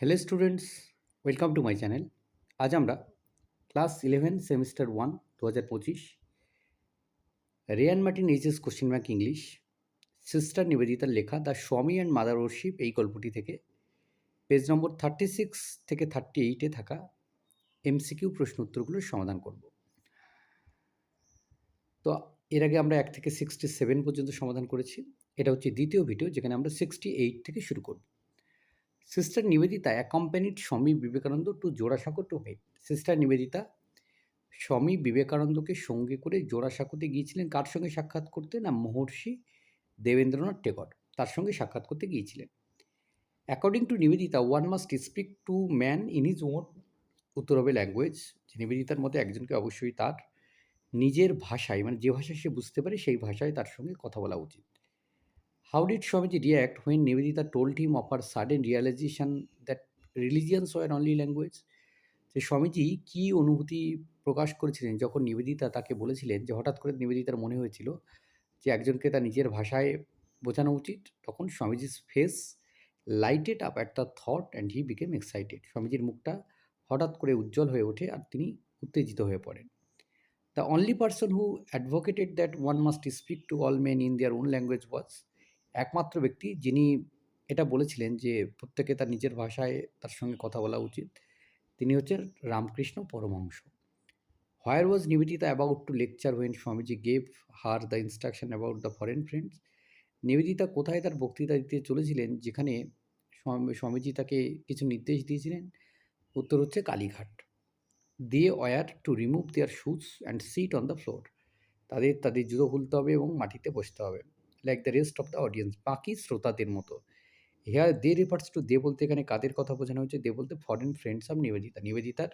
Hello students welcome to my channel আজ আমরা class eleven semester one দু হাজার পঁচিশ ray and Martin HS question bank English sister নিবেদিতার লেখা the Swami and mother worship এই গল্পটি থেকে পেজ নম্বর থার্টি সিক্স থেকে থার্টি এইটে থাকা এমসিকিউ প্রশ্ন উত্তরগুলোর সমাধান করব। তো এর আগে আমরা এক থেকে সিক্সটি সেভেন পর্যন্ত সমাধান করেছি। এটা হচ্ছে দ্বিতীয় ভিডিও যেখানে আমরা সিক্সটি এইট থেকে শুরু করব। Sister Nivedita accompanied Swami Vivekananda to Jorasanko to meet sister Nivedita Swami বিবেকানন্দকে সঙ্গে করে জোড়াসাঁকোতে গিয়েছিলেন। কার সঙ্গে সাক্ষাৎ করতে না মহর্ষি দেবেন্দ্রনাথ টেগর। তার সঙ্গে সাক্ষাৎ করতে গিয়েছিলেন। According to Nivedita one must speak to man in his own উত্তর হবে ল্যাঙ্গুয়েজ যে নিবেদিতার মধ্যে একজনকে অবশ্যই তার নিজের ভাষায় মানে যে ভাষায় সে বুঝতে পারে, সেই ভাষায় তার সঙ্গে কথা বলা উচিত। How did Swamiji react when Nivedita told him of her sudden realization that religions were only language? যে স্বামীজি কী অনুভূতি প্রকাশ করেছিলেন যখন নিবেদিতা তাকে বলেছিলেন যে হঠাৎ করে নিবেদিতার মনে হয়েছিল যে একজনকে তার নিজের ভাষায় বোঝানো উচিত? তখন স্বামীজির face lighted up the thought and he became excited স্বামীজির মুখটা হঠাৎ করে উজ্জ্বল হয়ে ওঠে আর তিনি উত্তেজিত হয়ে পড়েন। The only person who advocated that one must speak to all men in their own language was একমাত্র ব্যক্তি যিনি এটা বলেছিলেন যে প্রত্যেকে তার নিজের ভাষায় তার সঙ্গে কথা বলা উচিত। তিনি হচ্ছেন Ramakrishna Paramahamsa. Where was Nivedita about to lecture when Swamiji gave her the instruction about the foreign friends Nivedita কোথায় তার বক্তৃতা দিতে চলেছিলেন? যেখানে স্বামীজি তাকে কিছু নির্দেশ দিয়েছিলেন? উত্তর হচ্ছে কালীঘাট। দিয়ে were to remove their shoes and sit on the floor তাদের তাদের জুতো খুলতে হবে এবং মাটিতে বসতে হবে। Like the rest of the audience বাকি শ্রোতাদের মতো। Here they refers to they বলতে এখানে কাদের কথা বোঝানো হয়েছে? দে বলতে ফরেন ফ্রেন্ডস অফ নিবেদিতা নিবেদিতার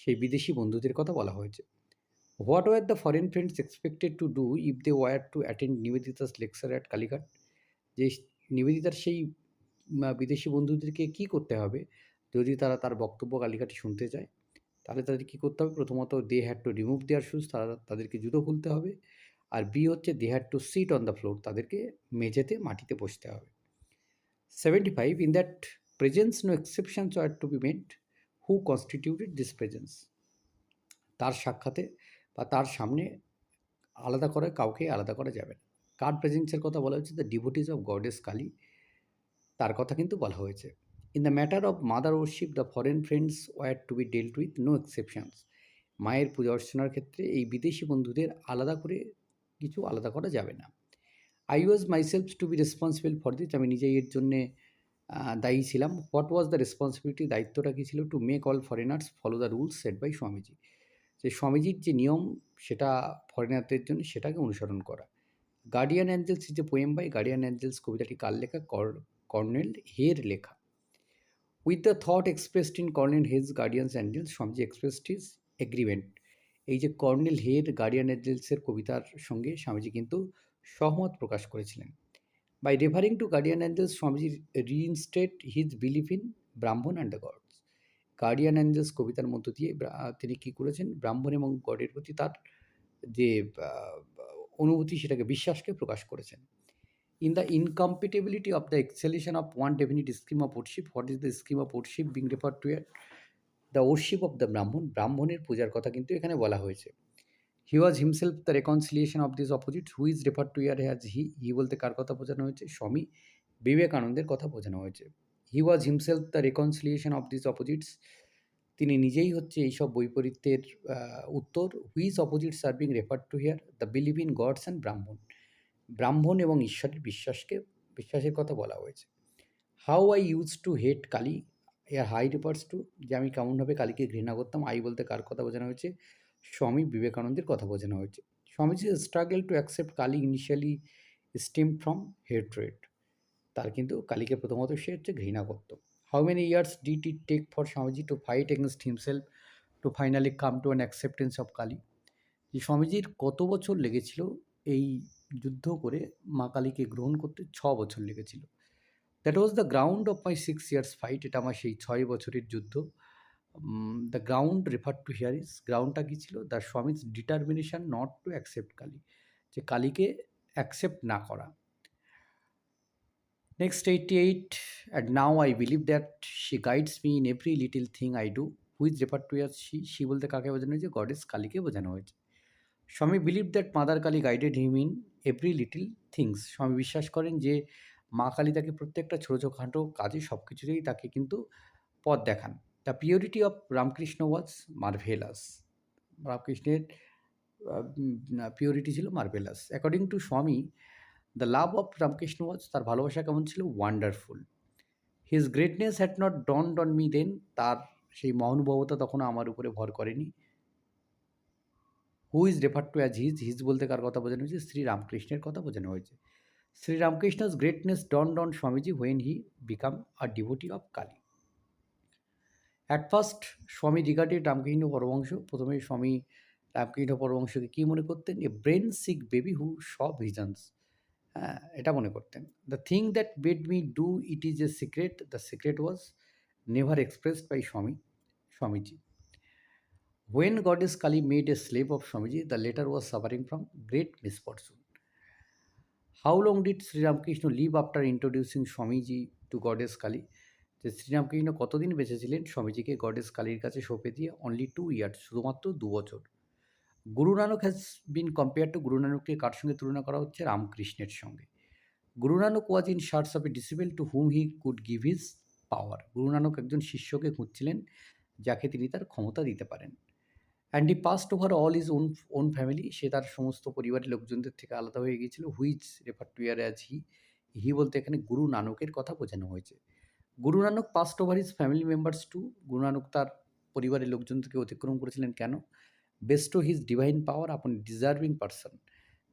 সেই বিদেশি বন্ধুদের কথা বলা হয়েছে। What were the foreign friends expected to do if they were to attend Nivedita's lecture at Kalighat যে নিবেদিতার সেই বিদেশি বন্ধুদেরকে কি করতে হবে? যদি তারা তার বক্তব্য কালীঘাটে শুনতে চায়, তাহলে তাদের কী করতে হবে? প্রথমত they had to remove their shoes তারা তাদেরকে জুতো খুলতে হবে। আর বি হচ্ছে they had to sit on the floor তাদেরকে মেঝেতে মাটিতে বসতে হবে। Seventy five in that presence no exceptions are to be made who constituted this presence তার সাক্ষাতে বা তার সামনে আলাদা করে, কাউকে আলাদা করা যাবে না। কার প্রেজেন্সের কথা বলা হয়েছে the devotees of goddess Kali তার কথা কিন্তু বলা হয়েছে। In the matter of mother worship the foreign friends were to be dealt with no exceptions মায়ের পূজা অর্চনার ক্ষেত্রে এই বিদেশি বন্ধুদের আলাদা করে কিছু আলাদা করা যাবে না। I was myself to be responsible for this আমি নিজেই এর জন্যে দায়ী ছিলাম। হোয়াট ওয়াজ দ্য রেসপন্সিবিলিটি দায়িত্বটা কী ছিল? To make all foreigners follow the rules set by Swamiji যে স্বামীজির যে নিয়ম, সেটা ফরেনারদের জন্য সেটাকে অনুসরণ করা। গার্ডিয়ান অ্যাঞ্জেলস যে পোয়েম বাই গার্ডিয়ান অ্যাঞ্জেলস কবিতাটি কার লেখা? কর্নেল হের লেখা। With the thought expressed in colonel Hay's guardians angels Swamiji expressed his agreement এই যে কর্নেল হের গার্ডিয়ান এঞ্জেলসের কবিতার সঙ্গে স্বামীজি কিন্তু সহমত প্রকাশ করেছিলেন। By referring to guardian angels Swamiji reinstate his belief in Brahman and the gods guardian angels কবিতার মধ্য দিয়ে তিনি কী করেছেন? ব্রাহ্মণ এবং গডের প্রতি তার যে অনুভূতি সেটাকে বিশ্বাসকে প্রকাশ করেছেন। In the incompatibility of the exaltation of one definite scheme of worship what is the scheme of worship being refer to the worship of the Brahman ব্রাহ্মণের পূজার কথা কিন্তু এখানে বলা হয়েছে। He was himself the reconciliation of this opposite who is refer to here as he he বলতে কার কথা বোঝানো হয়েছে? স্বামী বিবেকানন্দের কথা বোঝানো হয়েছে। He was himself the reconciliation of this opposites তিনি নিজেই হচ্ছে এইসব বৈপরীত্যের উত্তর whose opposite serving refer to here the believe in gods and Brahman Brahman এবং ঈশ্বরের বিশ্বাসকে, বিশ্বাসের কথা বলা হয়েছে। How I use to hate Kali এর হাই রিপার্স টু যে আমি কেমনভাবে কালীকে ঘৃণা করতাম, আই বলতে কার কথা বোঝানো হয়েছে? স্বামী বিবেকানন্দের কথা বোঝানো হয়েছে। Swamiji struggle to accept Kali initially stem from hatred তার কিন্তু কালীকে প্রথমত সে হচ্ছে ঘৃণা করতো। How many years did it take for Swamiji to fight against himself to finally come to an acceptance of Kali? যে স্বামীজির কত বছর লেগেছিল এই যুদ্ধ করে মা কালীকে গ্রহণ করতে? ছ বছর লেগেছিল। That was the ground of my six years fight এটা আমার সেই ছয় বছরের যুদ্ধ। The ground refer to here is গ্রাউন্ডটা কী ছিল? The Swamiji's determination not to accept Kali যে কালীকে অ্যাকসেপ্ট না করা। Next 88, and now I believe that she guides me in every little thing I do. Who is referred to as she? she বলতে কাকে বোঝানো হয়েছে? গডেস কালীকে বোঝানো হয়েছে। Swami believe that mother Kali guided him in every little things Swami বিশ্বাস করেন যে মা কালী তাকে প্রত্যেকটা ছোটো ছোটখাটো কাজে সব কিছুতেই তাকে কিন্তু পথ দেখান। The purity of Ramakrishna was marvellous রামকৃষ্ণের পিওরিটি ছিল marvellous according to Swami the love of Ramakrishna was তার ভালোবাসা কেমন ছিল? Wonderful his greatness had not dawn dawn me then তার সেই মহানুভবতা তখন আমার উপরে ভর করেনি। Who is refer to as his his বলতে কার কথা বোঝানো হয়েছে? শ্রী রামকৃষ্ণের কথা বোঝানো হয়েছে। Shri Ramakrishna's greatness dawn dawn Swamiji when he became a devotee of Kali at first Swami regarded Ramakrishna Paramhansa প্রথমে স্বামী রামকৃষ্ণ পরবংশকে কী মনে করতেন? A brain sick baby who saw visions হ্যাঁ এটা মনে করতেন। The thing that bade me do it is a secret the secret was never expressed by Swami Swamiji. When goddess Kali made a slave of Swamiji, the latter was suffering from great misfortune. Long did Sri Ramakrishna live after introducing Swamiji to goddess Kali? যে শ্রীরামকৃষ্ণ কতদিন বেঁচেছিলেন? স্বামীজিকে goddess কালীর কাছে সঁপে দিয়ে only two years শুধুমাত্র দু বছর। Guru Nanak has been compare to Guru নানককে কার সঙ্গে তুলনা করা হচ্ছে? রামকৃষ্ণের সঙ্গে। Guru Nanak was in search of a disciple to whom he could give his power Guru Nanak একজন শিষ্যকে খুঁজছিলেন, যাকে তিনি তার ক্ষমতা দিতে পারেন। And he passed over all his own own family সে তার সমস্ত পরিবারের লোকজনদের থেকে আলাদা হয়ে গিয়েছিল। Which refer to here as he he বলতে এখানে গুরু নানকের কথা বোঝানো হয়েছে। Guru Nanak passed over his family members to Guru Nanak তার পরিবারের লোকজন থেকে অতিক্রম করেছিলেন কেন? বেস্ট হিজ ডিভাইন পাওয়ার আপন ডিজার্ভিং পারসন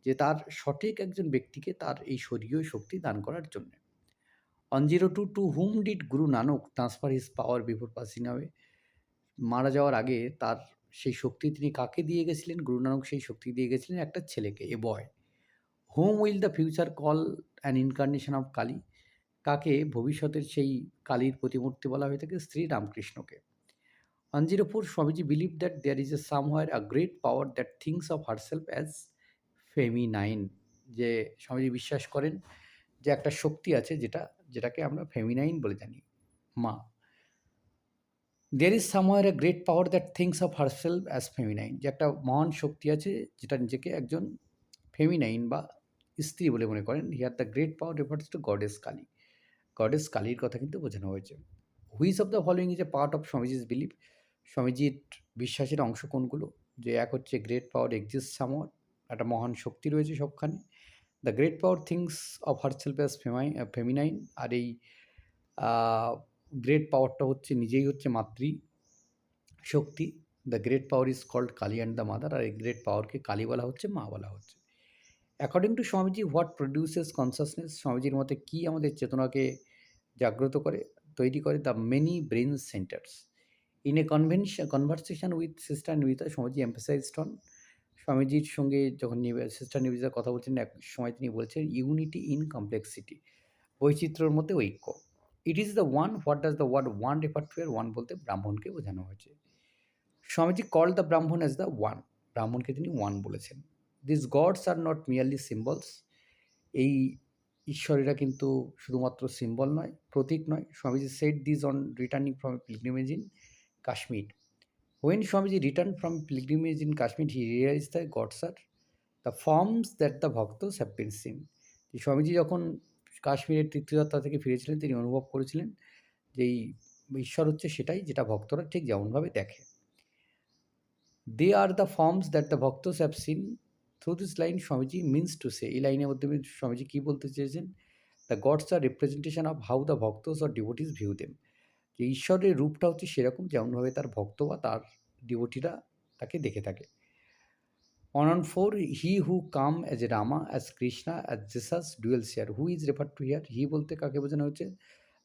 যে তার সঠিক একজন ব্যক্তিকে তার এই স্বর্গীয় শক্তি দান করার জন্য। On zero two two whom did Guru Nanak transfer his power before passing away মারা যাওয়ার আগে তার সেই শক্তি তিনি কাকে দিয়ে গেছিলেন? গুরু নানক সেই শক্তি দিয়ে গেছিলেন একটা ছেলেকে, a boy whom will the future call an incarnation of Kali কাকে ভবিষ্যতের সেই কালীর প্রতিমূর্তি বলা হয়ে থাকে? Shri রামকৃষ্ণকে on zero four Swamiji believe that there is a somewhere a great power that thinks of herself as feminine যে স্বামীজি বিশ্বাস করেন যে একটা শক্তি আছে যেটা, যেটাকে আমরা ফেমিনাইন বলে জানি, মা। There is somewhere a great power that thinks of herself as feminine যে একটা মহান শক্তি আছে, যেটা নিজেকে একজন ফেমিনাইন বা স্ত্রী বলে মনে করেন। Here the great power refers to goddess Kali goddess কালীর কথা কিন্তু বোঝানো হয়েছে। Which of the following is a part of Swamiji's belief স্বামীজির বিশ্বাসের অংশ কোনগুলো? যে এক হচ্ছে গ্রেট পাওয়ার এক্সিস্ট সামওয়ার একটা মহান শক্তি রয়েছে সবখানে। The great power thinks of herself as ফেমাই feminine আর এই গ্রেট পাওয়ারটা হচ্ছে, নিজেই হচ্ছে মাতৃ শক্তি। The great power is called Kali and the mother আর এই গ্রেট পাওয়ারকে কালী বলা হচ্ছে, মা বলা হচ্ছে। According to Swamiji what produces consciousness স্বামীজির মতে কী আমাদের চেতনাকে জাগ্রত করে, তৈরি করে? The many brain centres in a convention conversation with sister Nivedita Swamiji emphasised on স্বামীজির সঙ্গে যখন সিস্টার নিবেদিতা কথা বলছেন, এক সময় তিনি বলছেন ইউনিটি ইন কমপ্লেক্সিটি বৈচিত্র্যর মধ্যে ঐক্য। It is the one what does the word one refer to এর ওয়ান বলতে ব্রাহ্মণকে বোঝানো হয়েছে। Swamiji call the Brahman as the one ব্রাহ্মণকে তিনি ওয়ান বলেছেন। This gods are not merely symbols এই ঈশ্বরেরা কিন্তু শুধুমাত্র সিম্বল নয়, প্রতীক নয়। Swamiji said this on returning from pilgrimage in Kashmir when Swamiji return from pilgrimage in Kashmir he realise the gods are the forms that the bhakta have been seen Swamiji যখন কাশ্মীরের তীর্থযাত্রা থেকে ফিরেছিলেন, তিনি অনুভব করেছিলেন যে এই ঈশ্বর হচ্ছে সেটাই যেটা ভক্তরা ঠিক যেমনভাবে দেখে। They are the forms that the bhaktas have seen through this line Swamiji means to say এই লাইনের মাধ্যমে স্বামীজি কী বলতে চেয়েছেন? The gods are representation of how the bhaktas or devotees view them যে ঈশ্বরের রূপটা হচ্ছে সেরকম যেমনভাবে তার ভক্ত বা তার ডিভোটিরা তাকে দেখে থাকে। On on 4, he who come as Rama, as Krishna, as Jesus, dual share. Who is referred to here? He বলতে কাকে বোঝানো হচ্ছে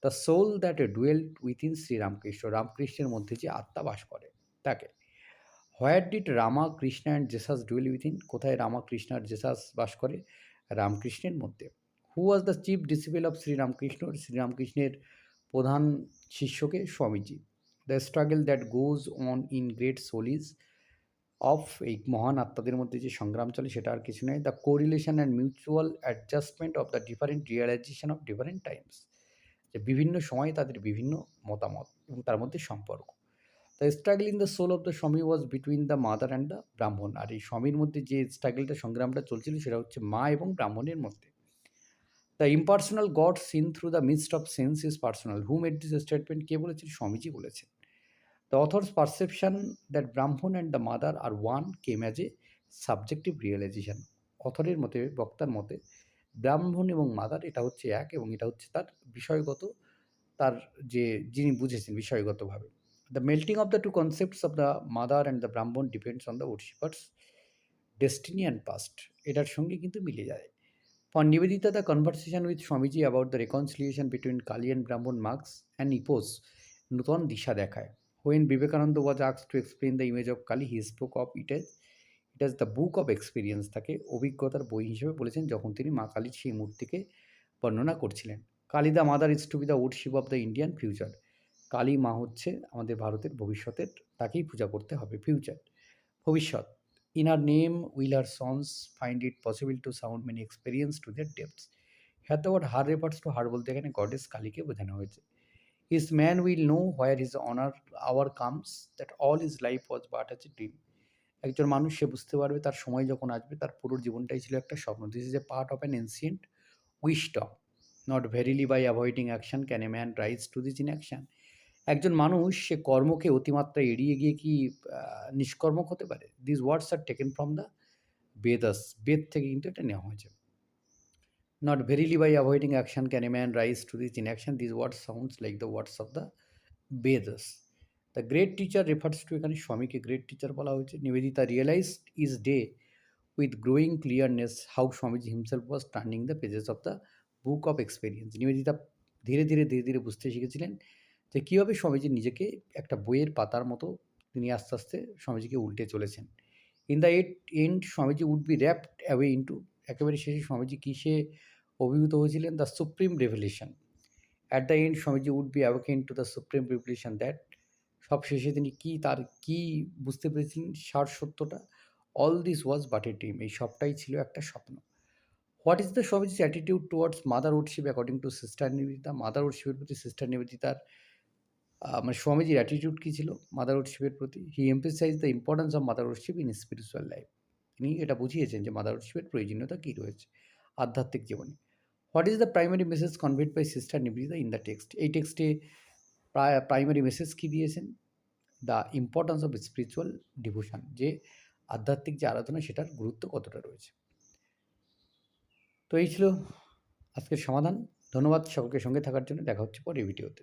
the soul that dwell within Shri Ramakrishna রামকৃষ্ণের মধ্যে যে আত্মা বাস করে তাকে। Where did Rama Krishna and Jesus dwell within কোথায় রামা কৃষ্ণ আর জেসাস বাস করে? রামকৃষ্ণের মধ্যে। Who was the chief disciple of Sri Ramakrishna শ্রীরামকৃষ্ণের প্রধান শিষ্যকে Swamiji. The struggle that goes on in great soul is of এই মহান আত্মাদের মধ্যে যে সংগ্রাম চলে সেটা আর কিছু নয়। The correlation and mutual adjustment of the different realisation of different times যে বিভিন্ন সময়ে তাদের বিভিন্ন মতামত এবং তার মধ্যে সম্পর্ক। The struggle in the soul of the Swami was between the mother and the Brahman আর এই স্বামীর মধ্যে যে স্ট্রাগলটা সংগ্রামটা চলছিল সেটা হচ্ছে মা এবং ব্রাহ্মণের মধ্যে। The impersonal god seen through the mist of sense is personal who made this statement কে বলেছেন স্বামীজি বলেছেন। The author's perception that Brahman and the mother are one came as a subjective realisation অথরের মতে, বক্তার মতে ব্রাহ্মণ এবং মাদার এটা হচ্ছে এক এবং এটা হচ্ছে তার বিষয়গত, তার যে যিনি বুঝেছেন বিষয়গতভাবে। The melting of the two concepts of the mother and the Brahman depends on the worshipper's destiny and past এটার সঙ্গে কিন্তু মিলে যায়। For Nivedita the conversation with Swamiji about the reconciliation between Kali and Brahman marks and epoch নূতন দিশা দেখায়। When Vivekananda was আক্স to explain the image of Kali he spoke of it as it as the book of experience তাকে অভিজ্ঞতার বই হিসেবে বলেছেন যখন তিনি মা কালীর সেই মূর্তিকে বর্ণনা করছিলেন। Kali the mother is to be the worship of the Indian future Kali মা হচ্ছে আমাদের ভারতের ভবিষ্যতের, তাকেই পূজা করতে হবে ফিউচার ভবিষ্যৎ। In her name will her sons find it possible to sound many experience to their depths the word her refers to her বলতে এখানে গডেস কালীকে বোঝানো হয়েছে। His man will know where his honour hour comes that all his life was but as a dream একজন মানুষ, সে বুঝতে পারবে তার সময় যখন আসবে, তার পুরো জীবনটাই ছিল একটা স্বপ্ন। This is a part of an ancient wisdom not verily by avoiding action can a man rise to this inaction একজন মানুষ, সে কর্মকে অতিমাত্রা এড়িয়ে গিয়ে কি নিষ্কর্মক হতে পারে? This words are taken from the Vedas বেদ থেকে কিন্তু এটা নেওয়া হয়েছে। Verily by avoiding action can a man rise to this inaction this word sounds like the words of the Vedas the great teacher refers to এখানে স্বামীকে great teacher বলা হয়েছে। Nivedita realise is day with growing clearness how Swamiji himself was turning the pages of the book of experience Nivedita ধীরে ধীরে ধীরে ধীরে বুঝতে শিখেছিলেন যে কীভাবে স্বামীজি নিজেকে একটা বইয়ের পাতার মতো তিনি আস্তে আস্তে স্বামীজিকে উল্টে চলেছেন। In the at end Swamiji would be wrapped away into একেবারে শেষে স্বামীজি কিসে অভিভূত হয়েছিলেন the supreme revolution at the end Swamiji would be awaken to the supreme revolution that সব শেষে তিনি কি তার, কি বুঝতে পেরেছিলেন সার সত্যটা? All this was but a dream এই সবটাই ছিল একটা স্বপ্ন। What is the Swamiji's attitude towards mother motherhoodship according to sister Nivedita mother মাদারহুডশিপের প্রতি সিস্টার নিবেদিতার মানে স্বামীজির অ্যাটিটিউড কী ছিল মাদার মাদারহুডশিপের প্রতি? He emphasize the importance of mother motherhoodship in spiritual life তিনি এটা বুঝিয়েছেন যে মাদার মাদারহুডশিপের প্রয়োজনীয়তা কী রয়েছে আধ্যাত্মিক জীবনে। What is the primary message conveyed by sister Nivedita in the text এই টেক্সটে প্রাইমারি মেসেজ কী দিয়েছেন? The importance of spiritual devotion যে আধ্যাত্মিক যে আরাধনা, সেটার গুরুত্ব কতটা রয়েছে? তো এই ছিল আজকের সমাধান। ধন্যবাদ সকলকে সঙ্গে থাকার জন্য। দেখা হচ্ছে পরে ভিডিওতে